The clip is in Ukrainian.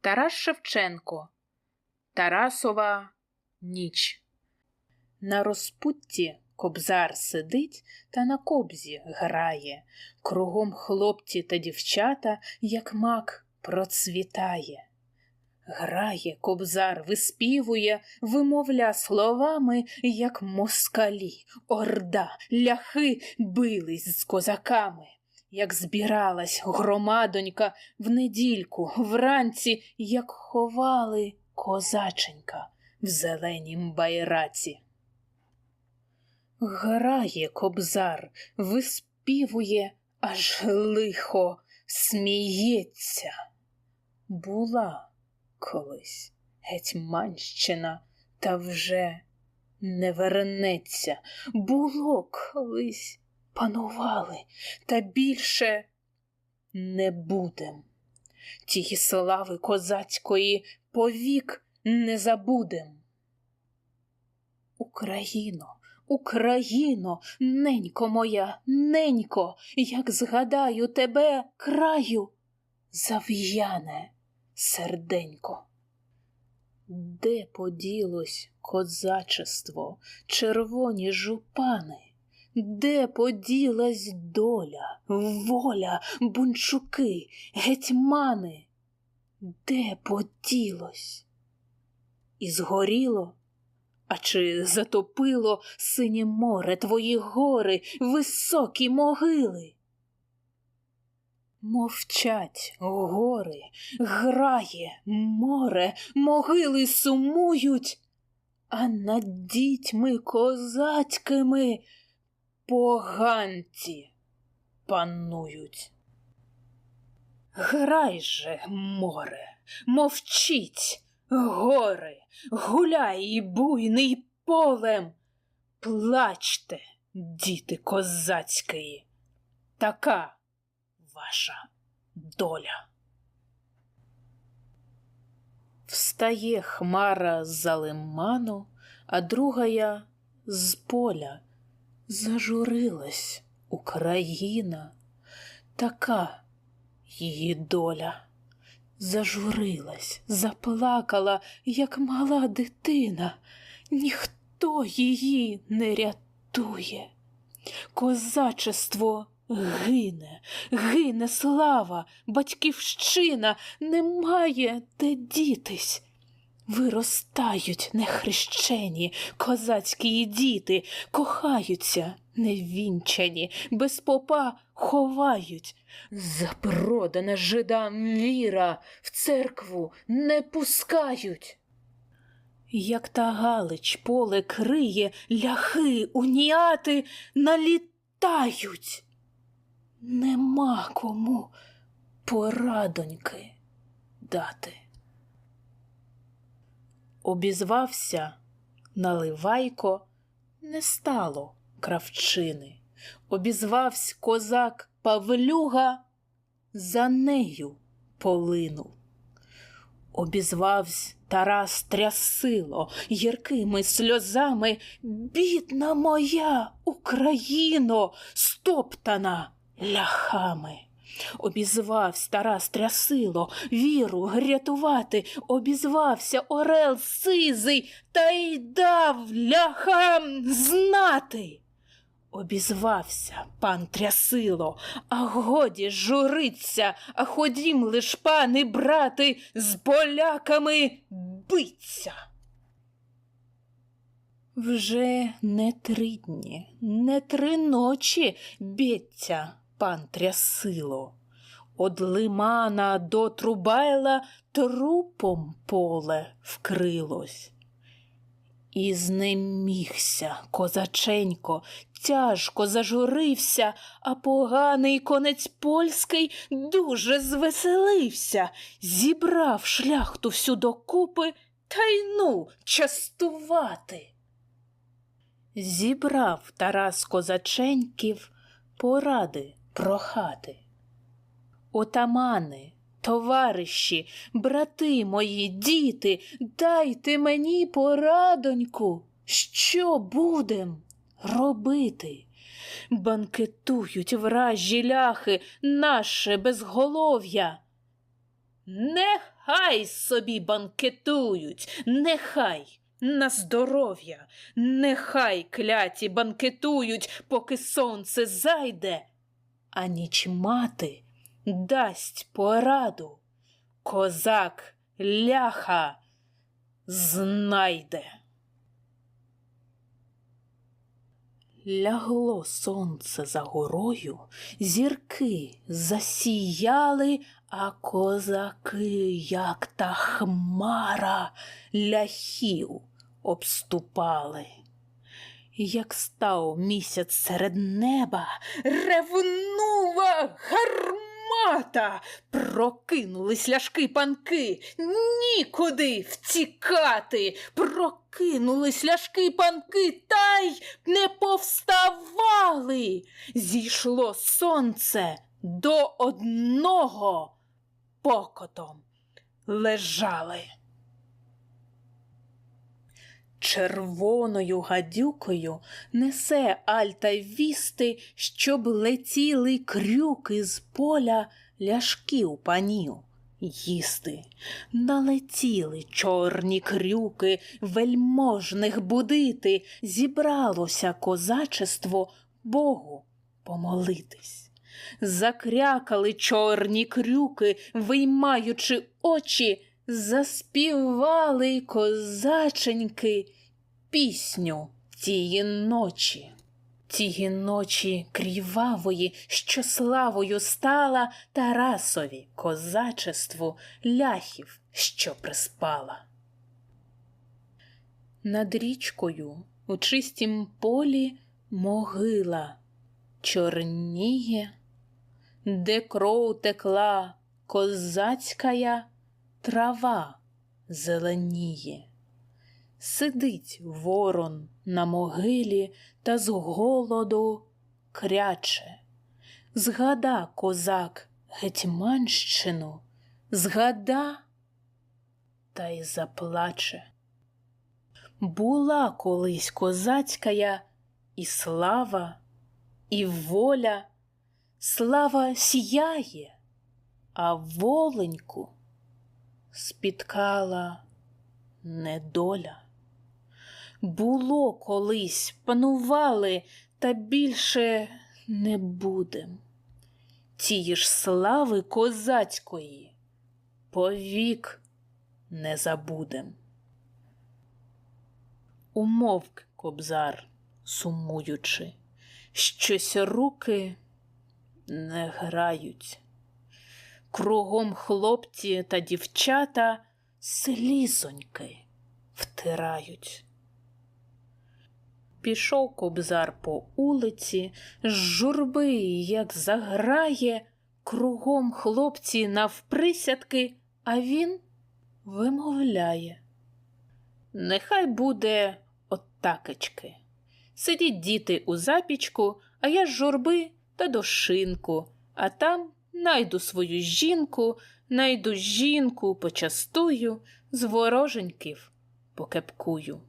Тарас Шевченко Тарасова ніч. На розпутті кобзар сидить та на кобзі грає. Кругом хлопці та дівчата, як мак, процвітає. Грає кобзар, виспівує, вимовля словами, як москалі, орда, ляхи бились з козаками. Як збиралась громадонька в недільку, вранці, як ховали козаченька в зеленім байраці. Грає кобзар, виспівує, аж лихо сміється. Була колись гетьманщина, та вже не вернеться. Було колись панували, та більше не будем. Тії слави козацької повік не забудем. Україно, Україно, ненько моя, ненько, як згадаю тебе краю, зав'яне серденько. Де поділось козачество, червоні жупани? Де поділась доля, воля, бунчуки, гетьмани? Де поділось? І згоріло? А чи затопило синє море твої гори, високі могили? Мовчать гори, грає море, могили сумують, а над дітьми козацькими поганці панують. Грай же, море, мовчіть, гори, гуляй і буйний полем, плачте, діти козацької, така ваша доля. Встає хмара з лиману, а другая з поля. Зажурилась Україна, така її доля. Зажурилась, заплакала, як мала дитина, ніхто її не рятує. Козачество гине, гине слава, батьківщина, немає де дітись. Виростають нехрещені козацькі діти, кохаються невінчані, без попа ховають. Запродана жидам віра в церкву не пускають. Як та Галич поле криє, ляхи, уніати налітають. Нема кому порадоньки дати. Обізвався Наливайко, не стало кравчини. Обізвався козак Павлюга, за нею полинув. Обізвався Тарас Трясило гіркими сльозами, бідна моя Україно, стоптана ляхами. Обізвався Тарас Трясило, віру рятувати, обізвався Орел Сизий та й дав ляхам знати. Обізвався пан Трясило, а годі журиться, а ходім лиш пани брати з поляками биться. Вже не три дні, не три ночі б'ється пан Трясило. Од лимана до Трубайла трупом поле вкрилось. І знемігся козаченько, тяжко зажурився, а поганий конець польський дуже звеселився, зібрав шляхту всю докупи та й ну частувати. Зібрав Тарас козаченьків поради прохати. Отамани, товариші, брати мої, діти, дайте мені порадоньку, що будем робити. Банкетують вражі ляхи наше безголов'я. Нехай собі банкетують, нехай на здоров'я, нехай кляті банкетують, поки сонце зайде, а ніч мати дасть пораду. Козак ляха знайде. Лягло сонце за горою, зірки засіяли, а козаки, як та хмара, ляхів обступали. Як став місяць серед неба, ревнула гармата, прокинулись ляшки панки, нікуди втікати, прокинулись ляшки панки, та й не повставали. Зійшло сонце до одного покотом лежали. Червоною гадюкою несе Альта вісти, щоб летіли крюки з поля ляшків панів їсти. Налетіли чорні крюки вельможних будити, зібралося козачество Богу помолитись. Закрякали чорні крюки, виймаючи очі, заспівали козаченьки пісню тії ночі. Тії ночі крівавої, що славою стала Тарасові козачеству ляхів, що приспала. Над річкою у чистім полі могила чорніє, де кров текла козацькая трава зеленіє. Сидить ворон на могилі та з голоду кряче. Згада козак Гетьманщину, згада та й заплаче. Була колись козацькая і слава, і воля, слава сіяє, а воленьку спіткала недоля. Було колись, панували, та більше не будем. Тії ж слави козацької повік не забудем. Умовк кобзар, сумуючи, щось руки не грають. Кругом хлопці та дівчата слізоньки втирають. Пішов кобзар по улиці, з журби, як заграє, кругом хлопці навприсядки, а він вимовляє. Нехай буде оттакечки. Сидіть діти у запічку, а я з журби та до шинку, а там найду свою жінку, найду жінку, почастую, з вороженьків покепкую.